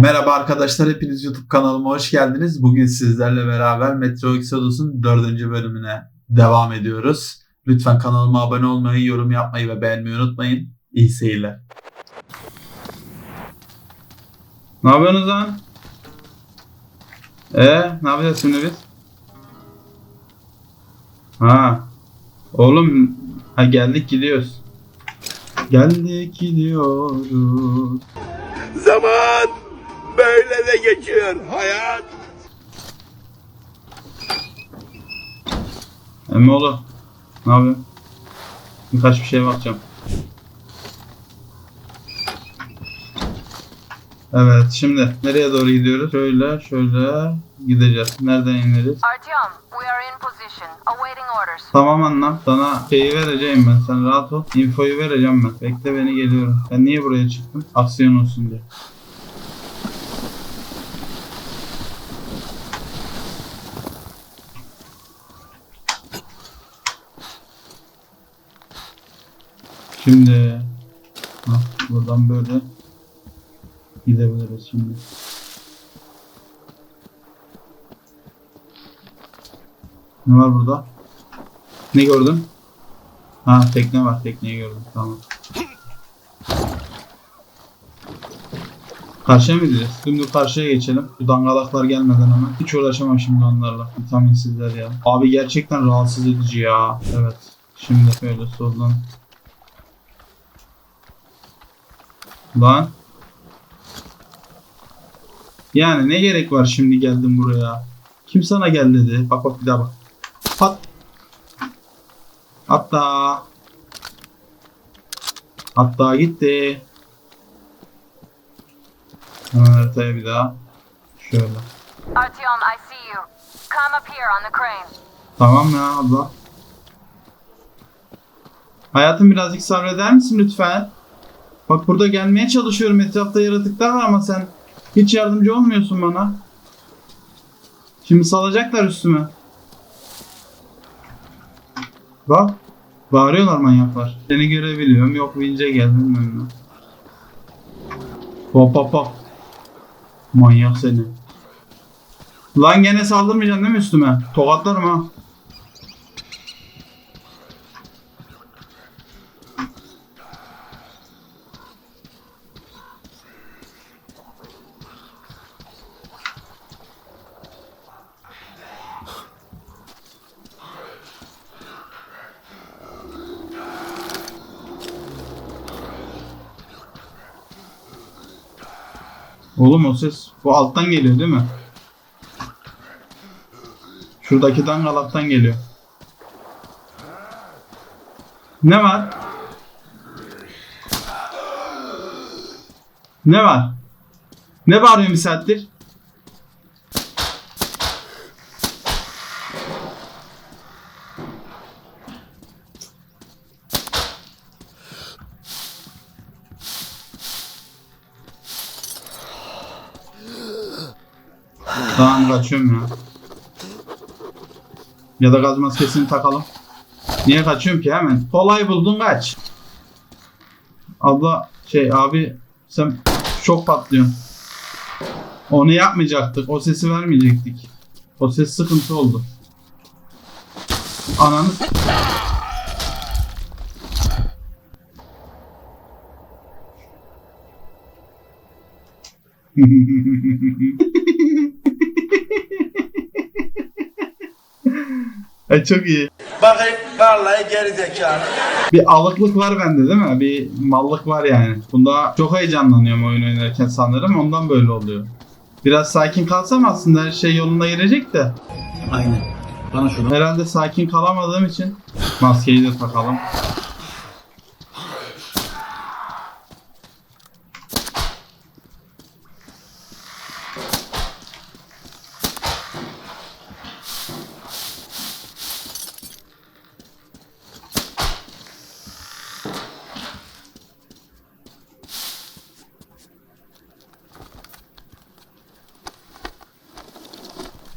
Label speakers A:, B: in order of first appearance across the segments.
A: Merhaba arkadaşlar, hepiniz YouTube kanalıma hoş geldiniz. Bugün sizlerle beraber Metro Exodus'un 4. bölümüne devam ediyoruz. Lütfen kanalıma abone olmayı, yorum yapmayı ve beğenmeyi unutmayın. İyi seyirler.
B: Ne yapıyorsunuz lan? Ee, ne yapacağız şimdi biz? Ha. Oğlum, ha geldik gidiyoruz. Geldik gidiyoruz.
C: Zaman böyle de geçiyor hayat.
B: Emmoğlu, ne yapıyorsun? Birkaç bir şeye bakacağım. Evet, şimdi nereye doğru gidiyoruz? Şöyle, şöyle gideceğiz. Nereden ineriz?
D: Artyom, we are in position, awaiting orders.
B: Tamam anlam. Sana şeyi vereceğim ben. Sen rahat ol. Infoyu vereceğim ben. Bekle beni geliyorum. Ben niye buraya çıktım? Aksiyon olsun diye. Şimdi ha, buradan böyle gidebiliriz şimdi. Ne var burada? Ne gördün? Ha tekne var tekneyi gördüm tamam. Karşıya mı gideceğiz? Şimdi karşıya geçelim. Bu dangalaklar gelmeden hemen. Hiç uğraşamam şimdi onlarla. Vitaminsizler ya. Abi gerçekten rahatsız edici ya. Evet. Şimdi böyle soldan. Lan. Yani ne gerek var şimdi geldim buraya? Kim sana gel dedi? Bak bak bir daha bak. Pat. Hatta. Hatta gitti. Haritaya bir daha. Şöyle.
D: Artyom, I see you. Come up here on the crane.
B: Tamam ya abla. Hayatım birazcık sabreder misin lütfen? Bak burada gelmeye çalışıyorum. Etrafta yaratıklar var ama sen hiç yardımcı olmuyorsun bana. Şimdi salacaklar üstüme. Bak. Bağırıyorlar manyaklar. Seni görebiliyorum. Yok vince gel bilmem ne. Hop hop hop. Manyak seni. Lan gene saldırmayacaksın değil mi üstüme? Tokatlarım ha. Oğlum o ses bu alttan geliyor değil mi? Şuradaki dangalaktan geliyor. Ne var? Ne var? Ne bağırıyorsun bir saattir? Tamam kaçıyorum ya. Ya da gaz maskesini takalım. Niye kaçıyorum ki hemen? Kolay buldun kaç. Abla şey abi sen çok patlıyorsun. Onu yapmayacaktık. O sesi vermeyecektik. O ses sıkıntı oldu. Ananı Ay çok iyi.
C: Bakayım vallahi geri zekalı.
B: Bir alıklık var bende değil mi? Bir mallık var yani. Bunda çok heyecanlanıyorum oyun oynarken sanırım. Ondan böyle oluyor. Biraz sakin kalsam aslında her şey yoluna girecek de.
E: Aynen. Bana şunu.
B: Herhalde sakin kalamadığım için maskeyi de takalım.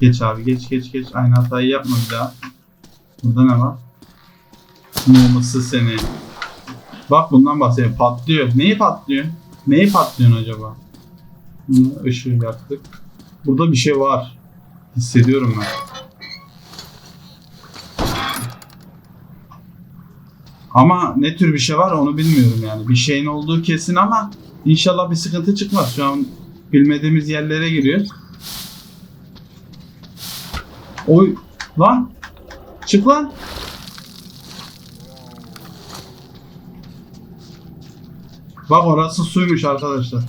B: Geç abi geç geç geç. Aynı hatayı yapma bir daha. Burada ne var? Muması seni. Bak bundan bahsediyor. Patlıyor. Neyi patlıyor? Neyi patlıyorsun acaba? Bunu ışığı yaktık. Burada bir şey var. Hissediyorum ben. Ama ne tür bir şey var onu bilmiyorum yani. Bir şeyin olduğu kesin ama inşallah bir sıkıntı çıkmaz. Şu an bilmediğimiz yerlere giriyoruz. Oy lan çık lan. Bak orası suymuş arkadaşlar.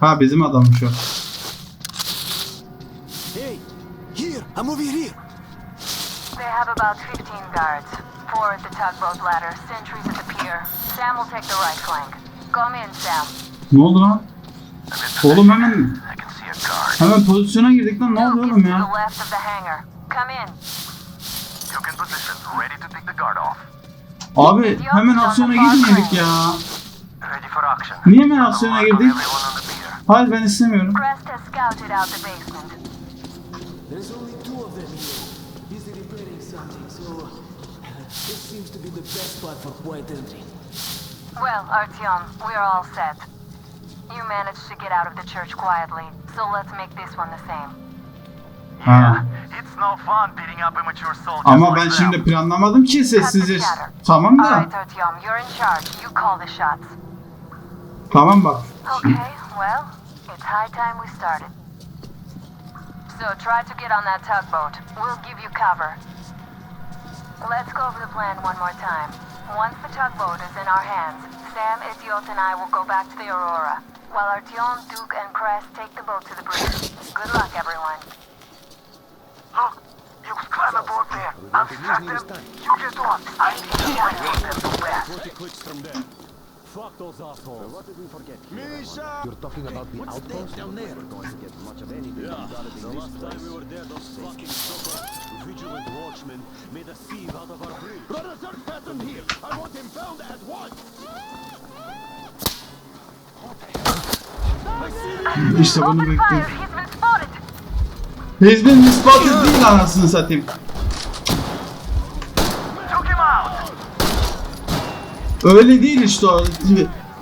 B: Ha bizim adammış o.
E: Hey, here, I'm over here.
D: They have about 15 guards. Four at the tugboat ladder, sentries. Sam will take the right flank. Come in, Sam.
B: Ne oldu lan? Oğlum hemen hemen pozisyona girdik lan ne oldu oğlum ya?
D: the left of the hangar. Come in.
F: Took in position, ready to take the guard off.
B: Abi hemen aksiyona girmedik ya.
F: Ready for action.
B: Niye hemen aksiyona girdik? Hayır ben istemiyorum.
G: This seems to be the best spot for quiet entry.
D: Well, Artyom, we're all set. You managed to get out of the church quietly, so let's make this one the same.
B: Ha.
F: It's no fun beating up immature soldiers
B: Ama
F: like
B: ben
F: them.
B: şimdi planlamadım ki sessiz. Tamam da.
D: Alright, Artyom, you're in charge. You call the shots.
B: Tamam bak.
D: Okay, well, it's high time we started. So try to get on that tugboat. We'll give you cover. Let's go over the plan one more time. Once the tugboat is in our hands, Sam, Idiot, and I will go back to the Aurora, while Artyom, Duke, and Crest take the boat to the bridge. Good luck, everyone.
F: Look, you can climb aboard there. I'll distract them. You get on. I need to wait for them to pass.
H: Fuck those assholes. What did we forget?
C: Misha!
E: You're talking about the outpost down there. We're going to get much of anything
H: Yeah, the last time we were there, those fucking so-called vigilant watchmen made a sieve out of our bridge.
C: Brothers are Patton here! I want him found at once!
B: İşte bunu bekliyorum.
D: He's been spotted
B: değil anasını satayım.
F: Took him out.
B: Öyle değil işte o.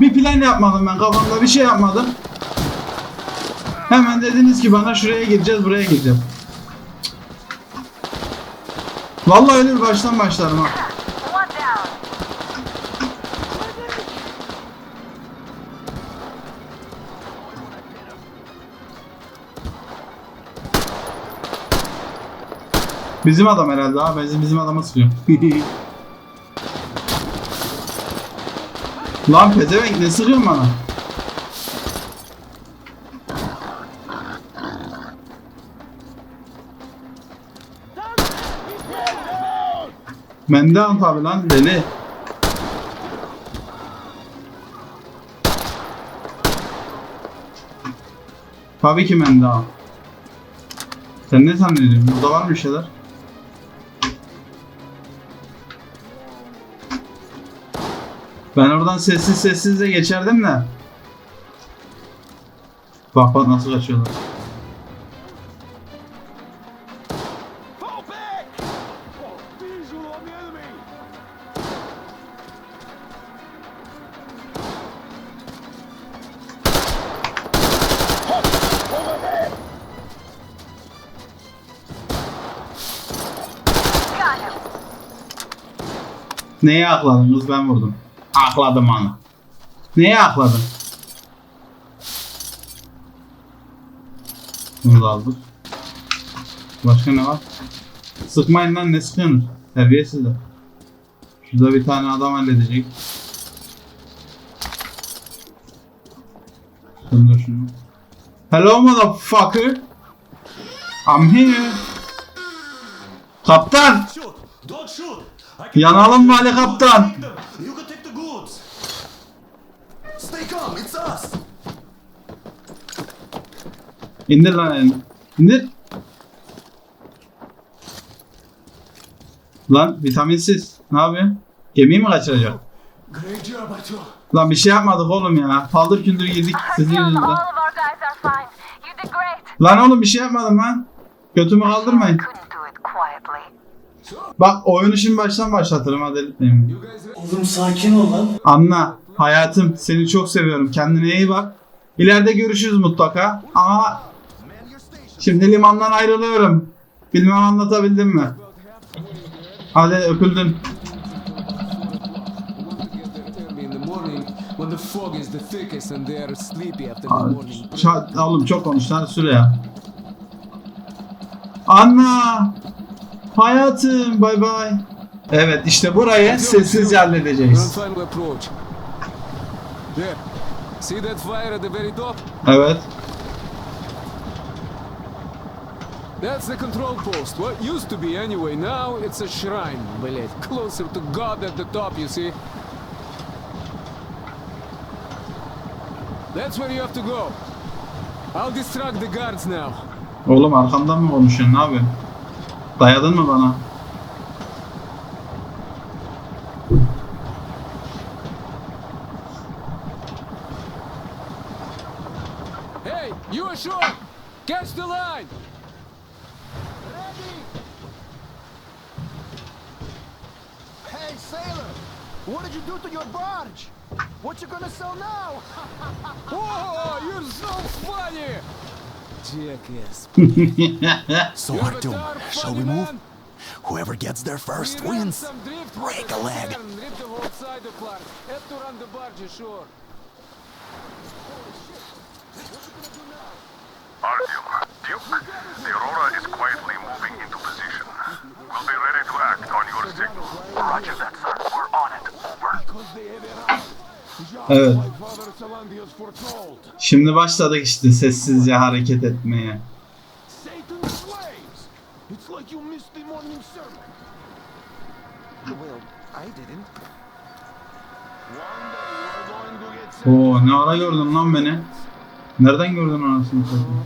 B: Bir plan yapmadım ben kafamda bir şey yapmadım. Hemen dediniz ki bana şuraya gireceğiz buraya gireceğim. Vallahi öyle baştan başlarım ha. Bizim adam herhalde ha. Bizim, bizim adama sıkıyor. Lan pezevenk ne sıkıyorsun bana? Mendean tabi lan deli. Tabii ki Mendean. Sen ne zannediyorsun? Burada var mı bir şeyler? Ben oradan sessiz sessiz de geçerdim de. Bak bak nasıl kaçıyorlar. Neye akladın kız ben vurdum. Akladım onu. Neye akladın? Bunu da aldık. Başka ne var? Sıkmayın lan ne sıkıyorsunuz? Terbiyesizler. Şurada bir tane adam halledecek. Söndür şunu. Hello motherfucker. I'm here. Kaptan. Yanalım mı Ali Kaptan?
H: Take them. You can take the goods.
E: Calm, it's us.
B: İndir lan elini. İndir. Lan vitaminsiz. Ne yapıyorsun? Gemiyi mi kaçıracak?
E: Great job.
B: Lan bir şey yapmadık oğlum ya. Paldır küldür girdik sizin
D: Artyom, all
B: yüzünden.
D: of our guys are fine. You did great!
B: Lan oğlum bir şey yapmadım lan. Götümü kaldırmayın.
D: Couldn't do it quietly.
B: Bak oyunu şimdi baştan başlatırım hadi?
E: Oğlum sakin ol lan.
B: Anla hayatım seni çok seviyorum kendine iyi bak. İleride görüşürüz mutlaka ama şimdi limandan ayrılıyorum. Bilmem anlatabildim mi? Hadi öpüldün. Abi, oğlum çok konuştun hadi süre ya. Anna! Hayatım bay bay. Evet işte burayı sessizce halledeceğiz.
G: final approach. There. See that fire at the very top?
B: Evet.
G: That's the control post. What used to be anyway. Now it's a shrine. Блять, closer to God at the top, you see. That's where you have to go. I'll distract the guards now.
B: Oğlum arkamdan mı konuşuyorsun ne yapıyorsun? Dayadın mı bana?
F: What did you do to your barge? What you gonna sell now?
G: Oh, you're so funny! Jackass.
E: So
G: You're
E: Artyom, shall we move?
G: man.
E: Whoever gets there first
G: We ran
E: wins. Break a leg.
G: stern, Rip the whole side apart. Have to run the barge ashore.
I: Artyom, Duke, the Aurora is quietly moving into position. We'll be ready to act on your signal.
F: Roger that,
B: Evet. Şimdi başladık işte sessizce hareket etmeye. Oo ne ara gördün lan beni? Nereden gördün anasını satayım?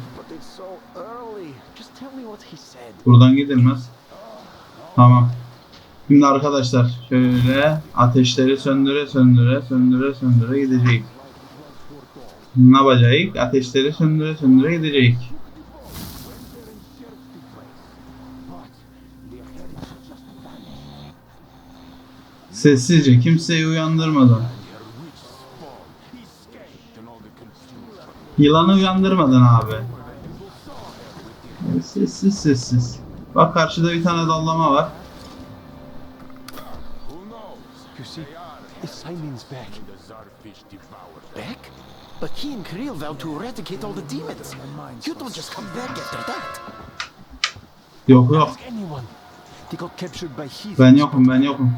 B: Buradan gidilmez. Tamam. Şimdi arkadaşlar şöyle ateşleri söndüre söndüre söndüre söndüre gidecek. Ne yapacağız? Ateşleri söndüre söndüre gidecek. Sessizce kimseyi uyandırmadan. Yılanı uyandırmadan abi. Sessiz sessiz. Bak karşıda bir tane dallama var.
E: İt's Simon's back. Back? But he and Kirill vowed to eradicate all the demons. You don't just come back after that.
B: Yok yok.
E: Ask anyone. They got captured by Heath.
B: Ben yokum ben yokum.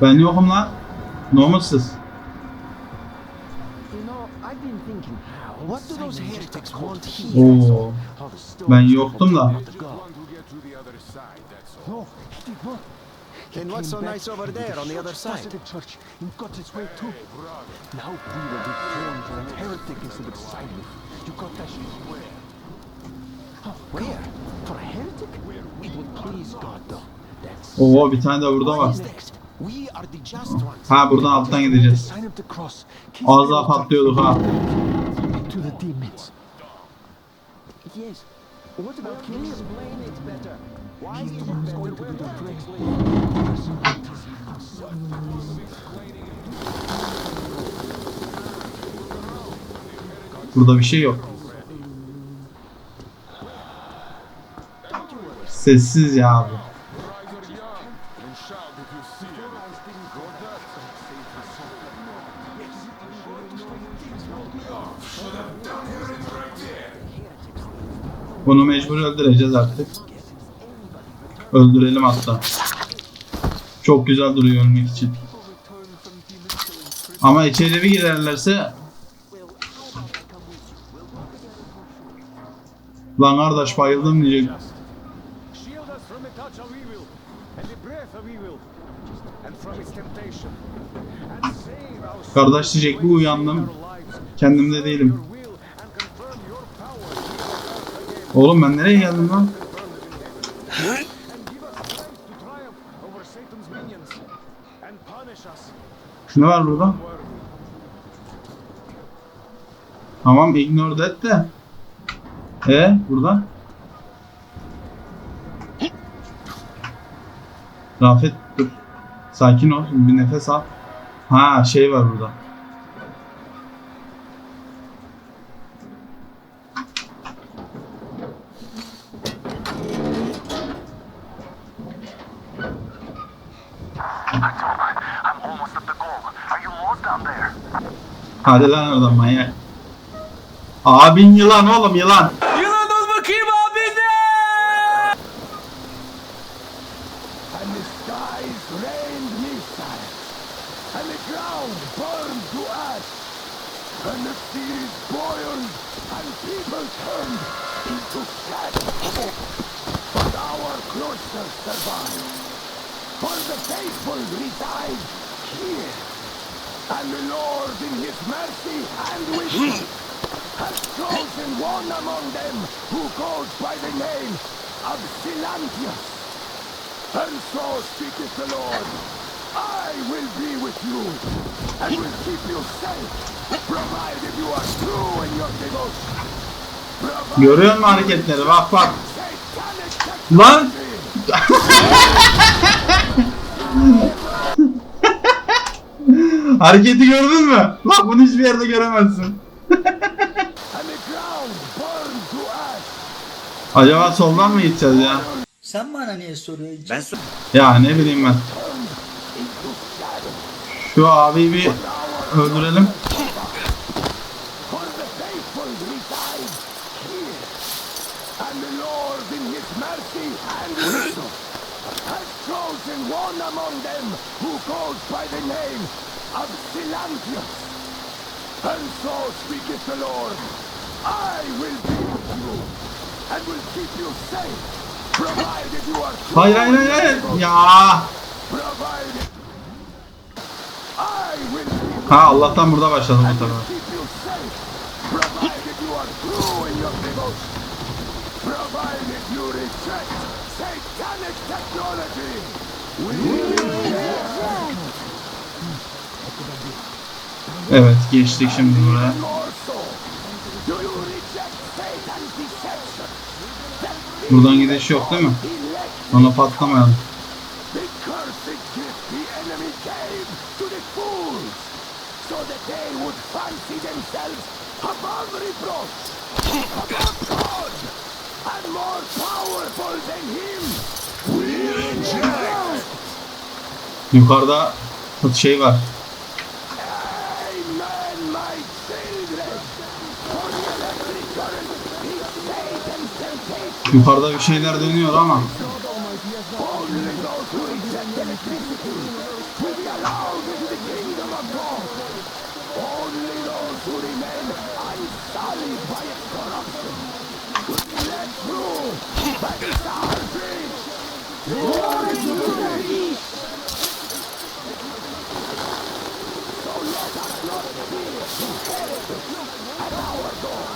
B: Ben yokum lan. Namussuz.
E: You know, I've been thinking, what do those heretics want here?
B: Oo. Ben yoktum da.
E: Then what's so nice over there on the other side? The church and got its way too. Now we will be thrown for a heretic instead of Simon. You got that? Oh, where? For a heretic? It would please God though. That's
B: Oo bir tane de burada var. Ha buradan alttan gideceğiz. Az daha patlıyorduk ha.
E: Yes. What about Kirill? Explain it better. He's the one who's going to do the praying.
B: Burada bir şey yok. Sessiz ya abi. Bunu mecbur öldüreceğiz artık. Öldürelim hatta. Çok güzel duruyor ölmek için. Ama içeri bir girerlerse Lan kardeş bayıldım diyecek. Kardeş diyecek bir uyandım. Kendimde değilim. Oğlum ben nereye geldim lan? Ne var burada? Tamam ignore that de. E burada? Rafet dur. Sakin ol. Bir nefes al. Ha şey var burada. Hadi lan oradan manyak. Abin yılan oğlum yılan.
G: Yılan ol bakayım abi de!
E: And the skies rained missiles, and the ground burned to ash, and the seas boiled, and people turned into shadows. But our cloister survived, for the faithful reside here. And the Lord in his mercy and wisdom has chosen one among them who goes by the name of Silantius. And so speaketh the Lord, I will be with you, and will keep you safe, provided you are true in your devotion.
B: Görüyor musun hareketleri? Bak bak. Lan! Hareketi gördün mü? Lan bunu hiçbir yerde göremezsin. Acaba soldan mı gideceğiz ya?
J: Sen bana niye soruyorsun? Ben
B: Ya ne bileyim ben. Şu abiyi bir öldürelim.
E: For the faithful reside here, and the Lord in his mercy and wisdom has chosen one among them who goes by the name of Silantius. And so speaketh the Lord, I will be with you, and will keep you safe, provided you are true
B: Hayır hayır hayır hayır. Ya.
E: provided I will be
B: Ha Allah'tan burada başladım bu tarafa.
E: provided you are true in your devotion, provided you reject satanic technology.
B: Evet geçtik şimdi buraya.
E: More so, do you reject Satan's deception? That
B: Buradan gidiş yok değil mi? Ona patlamayalım.
E: the cursed gift the enemy gave to the fools, so that they would fancy themselves above reproach, above God, and more powerful than Him. We reject.
B: Yukarıda şey var.
E: Amen, my children. For the electric current is Satan's temptation.
B: Yukarıda bir şeyler dönüyor ama.
E: Only those who reject electricity will be allowed into the kingdom of God. Only those who remain unsullied by its corruption will be let through by the salvage. Glory to the East. So let us not fear the heretics at our door.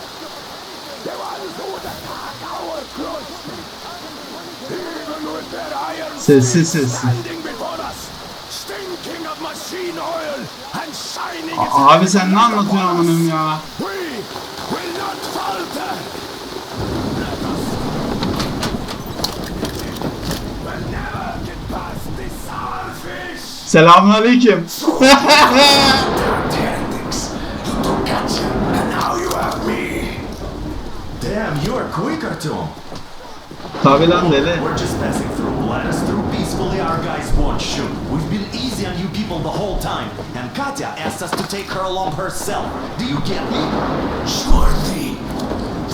E: The ones who would attack our cloister. Even with their iron
B: Sessiz sessiz.
E: standing before us, stinking of machine oil and shining its
B: A- Abi sen ne anlatıyorsun amınım ya?
E: We
H: quick, Artyom.
B: Tabi lan deli.
H: We're just passing through. Let us through peacefully. Our guys won't shoot. We've been easy on you people the whole time. And Katya asked us to take her along herself. Do you get me?
E: Sure thing.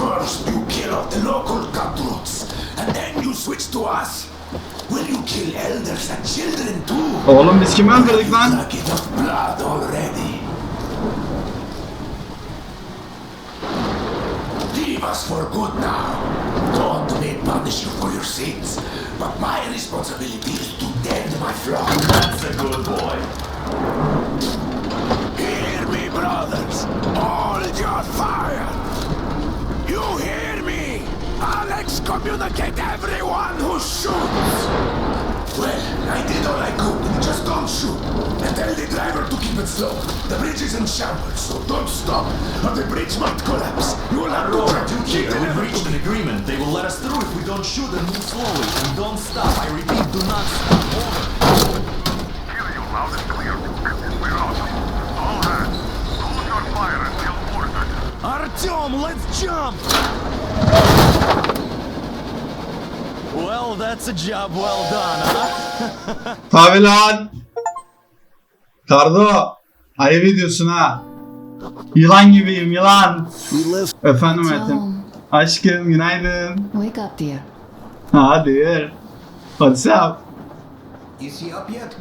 E: First you kill off the local cutthroats, and then you switch to us. Will you kill elders and children too?
B: Oğlum biz kimi öldürdük lan?
E: Bucket of blood already. Us for good now. God may punish you for your sins, but my responsibility is to tend my flock.
H: That's a good boy.
E: Hear me, brothers. Hold your fire. You hear me? I'll excommunicate everyone who shoots. Well, I did all I could. Just don't shoot. And tell the driver to keep
K: it slow. The bridge is in shambles, so don't stop, or the bridge might collapse. You will have to
H: Aurora,
K: try to keep
H: here.
K: the
H: We've reached an agreement. They will let us through if we don't shoot and move slowly. And don't stop. I repeat, do not stop. Over.
I: Hear you loud and clear, We're out. All hands, hold your fire until ordered.
H: Artyom, let's jump! Well, that's a job well done, huh?
B: Tabi lan. Kardo. Ayıp ediyorsun ha. Yılan gibiyim yılan. Efendim hayatım. Aşkım günaydın.
L: wake up, dear.
B: Ha dear. What's up?
E: Is he up yet?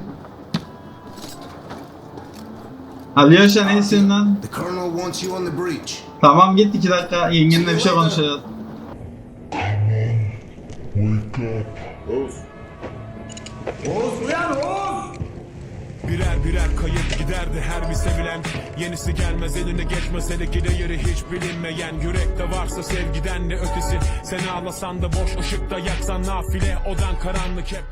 B: Alyosha ne istiyorsun lan?
E: The colonel wants you on the bridge.
B: Tamam git iki dakika yengenle bir şey konuşacağız.
M: Birer birer kayıp giderdi her bir sevilen. Yenisi gelmez eline geçmez hele ki değeri hiç bilinmeyen. Yürekte varsa sevgiden ne ötesi? Sen ağlasan da boş ışıkta yaksan nafile. Odan karanlık hep